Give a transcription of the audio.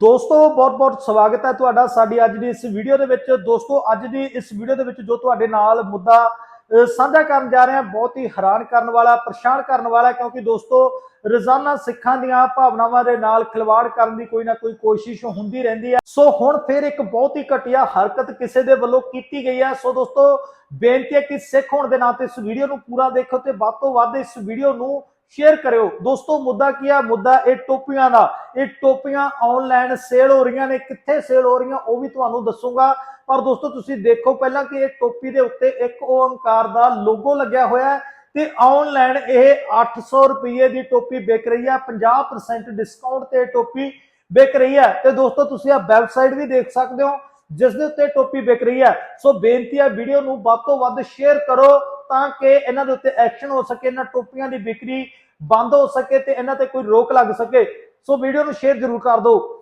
ਦੋਸਤੋ ਬਹੁਤ-ਬਹੁਤ ਸਵਾਗਤ ਹੈ ਤੁਹਾਡਾ ਸਾਡੀ ਅੱਜ ਦੀ ਇਸ ਵੀਡੀਓ ਦੇ ਵਿੱਚ। ਦੋਸਤੋ, ਅੱਜ ਦੀ ਇਸ ਵੀਡੀਓ ਦੇ ਵਿੱਚ ਜੋ ਤੁਹਾਡੇ ਨਾਲ ਮੁੱਦਾ ਸਾਂਝਾ ਕਰਨ ਜਾ ਰਹੇ ਹਾਂ, ਬਹੁਤ ਹੀ ਹੈਰਾਨ ਕਰਨ ਵਾਲਾ, ਪਰੇਸ਼ਾਨ ਕਰਨ ਵਾਲਾ, ਕਿਉਂਕਿ ਦੋਸਤੋ, ਰੋਜ਼ਾਨਾ ਸਿੱਖਾਂ ਦੀਆਂ ਭਾਵਨਾਵਾਂ ਦੇ ਨਾਲ ਖਿਲਵਾੜ ਕਰਨ ਦੀ ਕੋਈ ਨਾ ਕੋਈ ਕੋਸ਼ਿਸ਼ ਹੁੰਦੀ ਰਹਿੰਦੀ ਹੈ। ਸੋ ਹੁਣ ਫਿਰ ਇੱਕ ਬਹੁਤ ਹੀ ਘਟੀਆ ਹਰਕਤ ਕਿਸੇ ਦੇ ਵੱਲੋਂ ਕੀਤੀ ਗਈ ਹੈ। ਸੋ ਦੋਸਤੋ, ਬੇਨਤੀ ਹੈ ਕਿ ਸਿੱਖ ਹੋਣ ਦੇ ਨਾਤੇ ਇਸ ਵੀਡੀਓ ਨੂੰ ਪੂਰਾ ਦੇਖੋ ਤੇ ਵੱਧ ਤੋਂ ਵੱਧ ਇਸ ਵੀਡੀਓ ਨੂੰ ਸ਼ੇਅਰ ਕਰਿਓ। ਦੋਸਤੋ, ਮੁੱਦਾ ਕੀ ਹੈ ਮੁੱਦਾ ਇਹ ਟੋਪੀਆਂ ਦਾ। ਇਹ ਟੋਪੀਆਂ ਆਨਲਾਈਨ ਸੇਲ ਹੋ ਰਹੀਆਂ ਨੇ। ਕਿੱਥੇ ਸੇਲ ਹੋ ਰਹੀਆਂ, ਉਹ ਵੀ ਤੁਹਾਨੂੰ ਦੱਸੂਗਾ। ਪਰ ਦੋਸਤੋ, ਤੁਸੀਂ ਦੇਖੋ ਪਹਿਲਾਂ ਕਿ ਇਹ ਟੋਪੀ ਦੇ ਉੱਤੇ ਇੱਕ ਓੰਕਾਰ ਦਾ ਲੋਗੋ ਲੱਗਿਆ ਹੋਇਆ ਹੈ ਤੇ ਆਨਲਾਈਨ ਇਹ 800 ਰੁਪਏ ਦੀ ਟੋਪੀ ਵਿਕ ਰਹੀ ਹੈ। 50% ਡਿਸਕਾਊਂਟ ਤੇ ਇਹ ਟੋਪੀ ਵਿਕ ਰਹੀ ਹੈ। ਤੇ ਦੋਸਤੋ, ਤੁਸੀਂ ਆ ਵੈਬਸਾਈਟ ਵੀ ਦੇਖ ਸਕਦੇ ਹੋ, ਜਿਸ ਦੇ ਉੱਤੇ ਟੋਪੀ ਵਿਕ ਰਹੀ ਹੈ। ਸੋ ਬੇਨਤੀ ਹੈ ਵੀਡੀਓ ਨੂੰ ਵੱਧ ਤੋਂ ਵੱਧ ਸ਼ੇਅਰ ਕਰੋ। ਤਾਂ ਕਿ ਇਹਨਾਂ ਦੇ ਉੱਤੇ ਐਕਸ਼ਨ ਹੋ ਸਕੇ, ਇਹਨਾਂ ਟੋਪੀਆਂ ਦੀ ਵਿਕਰੀ ਬੰਦ ਹੋ ਸਕੇ ਤੇ ਇਹਨਾਂ ਤੇ ਕੋਈ ਰੋਕ ਲੱਗ ਸਕੇ। ਸੋ ਵੀਡੀਓ ਨੂੰ ਸ਼ੇਅਰ ਜ਼ਰੂਰ ਕਰ ਦਿਓ।